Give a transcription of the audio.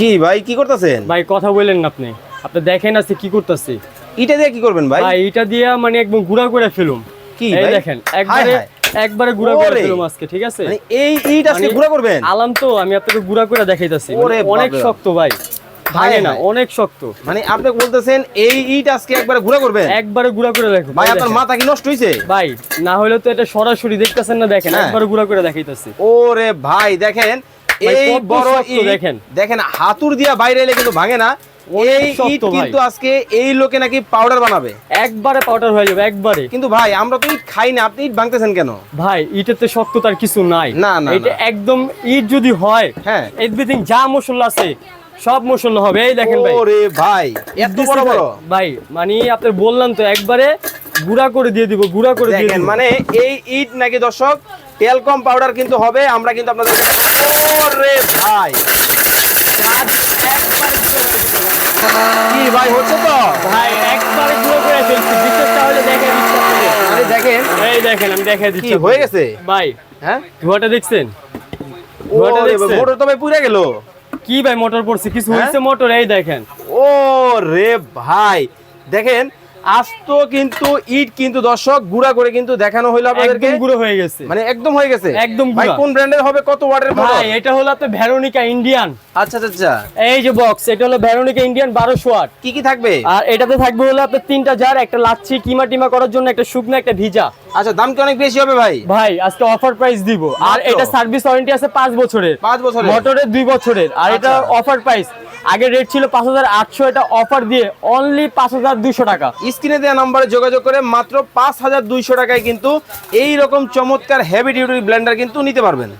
কি ভাই কি করতেছেন? ভাই কথা বললেন না আপনি। আপনি দেখেন আছে কি করতেছে। ইটা দিয়ে কি করবেন ভাই? ভাই এটা দিয়ে মানে একদম গুড়া করে ফেলুম। কি ভাই? দেখেন একবারে একবারে গুড়া করে ফেলুম আজকে ঠিক আছে? মানে এই ইট আজকে মানে গুঁড়া করবেন? আলাম তো আমি আপনাকে গুড়া করে দেখাইতাছি। মানে অনেক শক্ত ভাই। ভাঙে না অনেক শক্ত। মানে আপনি বলতেছেন এই ইট আজকে একবারে গুঁড়া করবেন? একবারে গুড়া করে দেখো। ভাই আপনার। মাথা কি নষ্ট হইছে? ভাই না হলে তো এটা সরাসরি দেখতেছেন না দেখেন হ্যাঁ। একবারে গুড়া করে দেখাইতাছি। ওরে ভাই দেখেন এই বড় দেখেন। দেখেন হাতুর দিয়া বাইরে এলে কিন্তু ভাঙে না। এই ইট কিন্তু আজকে এই লোকে নাকি পাউডার বানাবে। একবারে পাউডার হয়ে যাবে একবারে। কিন্তু ভাই আমরা তো ইট খাই না আপনি ইট ভাঙতেছেন কেন? ভাই ইটেতে শক্ততার কিছু নাই। না, না, এটা একদম ইট যদি হয় হ্যাঁ। এভরিথিং যা মশলা আছে সব মশলা হবে। এই দেখেন ভাই। ওরে ভাই এত বড় বড়। ভাই মানে আপনার বললাম তো একবারে গুড়া করে দিয়ে দিব গুড়া করে দিয়ে মানে এই ইট নাকি দর্শক টেলকম পাউডার কিন্তু হবে আমরা কিন্তু আপনাদের ওরে ভাই। কি ভাই হচ্ছে তো? ভাই একবারে গুঁড়ো করে ফেলছি। বিশ্বাস তাহলে দেখেন আরে দেখেন। এই দেখেন আমি দেখাই কি দিচ্ছি হয়ে গেছে? ভাই হ্যাঁ? ধোয়াটা দেখছেন? ধোঁয়াটা দেখছেন? মোটর তো ভাই পুড়ে গেল। কি ভাই মোটর পড়ছে? কিছু হ্যাঁ? হয়েছে মোটর? এই দেখেন। ও রে ভাই দেখেন আজ তো কিন্তু ইট কিন্তু দর্শক গুড়া করে কিন্তু দেখানো হইল আপনাদেরকে। গুঁড়ো হয়ে গেছে। মানে একদম হয়ে গেছে? একদম ভাই কোন ব্র্যান্ডের হবে কত ওয়াটের ভাই এটা হলো তো ভ্যারোনিকা ইন্ডিয়ান। আচ্ছা আচ্ছা আচ্ছা। এই যে বক্স এটা হলো ভ্যারোনিকা ইন্ডিয়ান বারোশো ওয়াট কি কি থাকবে? আর এটাতে থাকবে হলো আপনার তিনটা জার একটা লাচ্ছি কিমা টিমা করার জন্য একটা শুকনো একটা ভিজা। আচ্ছা দাম কি অনেক বেশি হবে ভাই? ভাই আজকে অফার প্রাইস দিব। আর এটা সার্ভিস ওয়ারেন্টি আছে পাঁচ বছরের। পাঁচ বছরের? মোটরের দুই বছরের। আর এটা আচ্ছা। অফার প্রাইস আগে রেট ছিল পাঁচ হাজার আটশো এটা অফার দিয়ে অনলি পাঁচ হাজার দুইশো টাকা। স্ক্রিনে দেওয়া নম্বরে যোগাযোগ করে মাত্র পাঁচ হাজার দুইশো টাকায় কিন্তু এই রকম চমৎকার হেভি ডিউটি ব্লেন্ডার কিন্তু নিতে পারবেন।